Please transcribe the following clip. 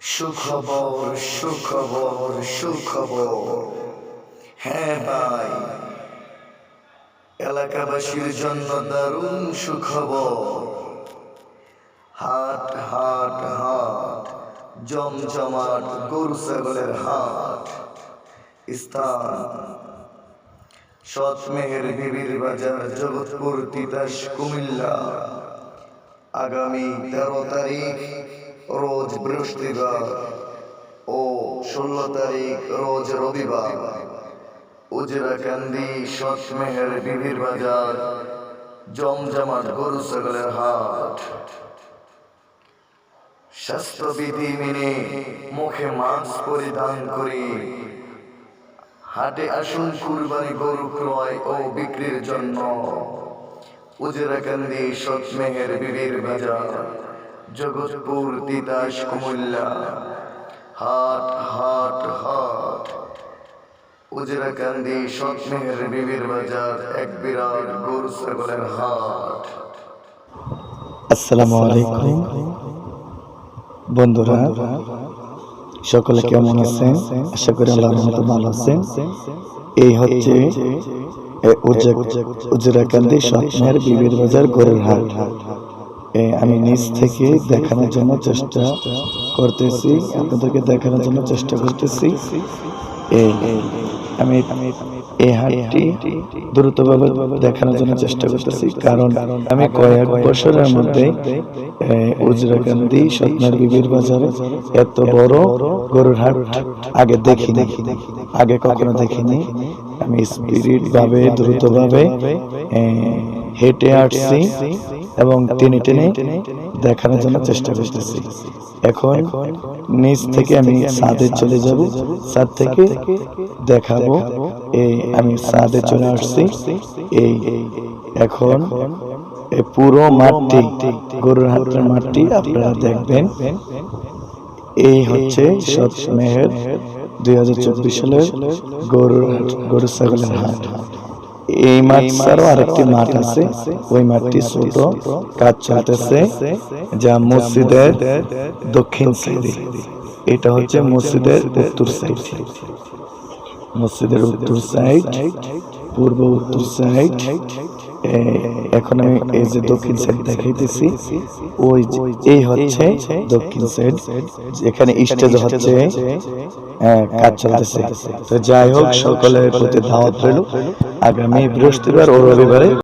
সুখবর সুখবর সুখবর। হ্যাঁ ভাই, এলাকাবাসীর জন্য দারুণ সুখবর। হাট হাট হাট, জমজমাট, গরু, ছাগলের হাট, স্থান। সৎমেহের বিবির বাজার, জগৎপুর, তিতাস, কুমিল্লা। আগামী তেরো তারিখ রোজ বৃহস্পতিবার ও ষোলো তারিখ রোজ রবিবার। উজরাকান্দি সৎমেহের বিবির বাজার, জমজমাট গরু ছাগলের হাট। স্বাস্থ্যবিধি মেনে মুখে মাস্ক পরিধান করে হাটে আসুন কুরবানি গরু ক্রয় ও বিক্রির জন্য। উজরাকান্দি সৎমেহের বিবির বাজার। জগৎপুর তিতাস কুমিল্লা। হাট হাট হাট উজরাকান্দি সৎমেহের বিবির বাজার এক বিরাট গরু ছাগলের হাট। আসসালামু আলাইকুম। বন্ধুরা সকলে কেমন আছেন? আশা করি আল্লাহর রহমতে ভালো আছেন। এই হচ্ছে উজরাকান্দি স্বপ্নের বিবির বাজার গরুর হাট। আমি নিজ থেকে দেখানোর জন্য চেষ্টা করতেছি, আপনাদেরকে দেখানোর জন্য চেষ্টা করতেছি। এই আমি এই হাটটি দ্রুতভাবে দেখানোর জন্য চেষ্টা করতেছি, কারণ আমি কয়েক বছরের মধ্যে উজরাকান্দি স্বপ্নের বিবির বাজারে এত বড় গরুর হাট আগে দেখিনি, আগে কখনো দেখিনি। আমি স্পিরিট ভাবে দ্রুতভাবে হেঁটে আসছি। এবং টেনে টেনে দেখানোর জন্য চেষ্টা করতেছি। এখন নিচ থেকে আমি ছাদে চলে যাব। ছাদ থেকে দেখাবো এই আমি ছাদে চলে আসছি। এই এখন এই পুরো মাঠটি গরুর হাতের মাঠটি আপনারা দেখবেন। এই হচ্ছে সৎ মেহের দুই হাজার চব্বিশ সালের গরুর গরু ছাগলের হাট। এই মাঠ ছাড়াও আরেকটি মাঠ আছে। ওই মাঠটি ছোট কাজ চলতেছে যা মসজিদের দক্ষিণ সাইডে এটা হচ্ছে মসজিদের উত্তর সাইড মসজিদের উত্তর সাইড পূর্ব উত্তর সাইড এখন আমি এই যে দক্ষিণ সাইড দেখাইতেছি ওই এই হচ্ছে দক্ষিণ সাইড এখানে স্টেজ হচ্ছে কাজ চলতেছে। তো যাই হোক সকলের প্রতি দাওয়াত রইল। আগামী বৃহস্পতিবার ও রবিবারে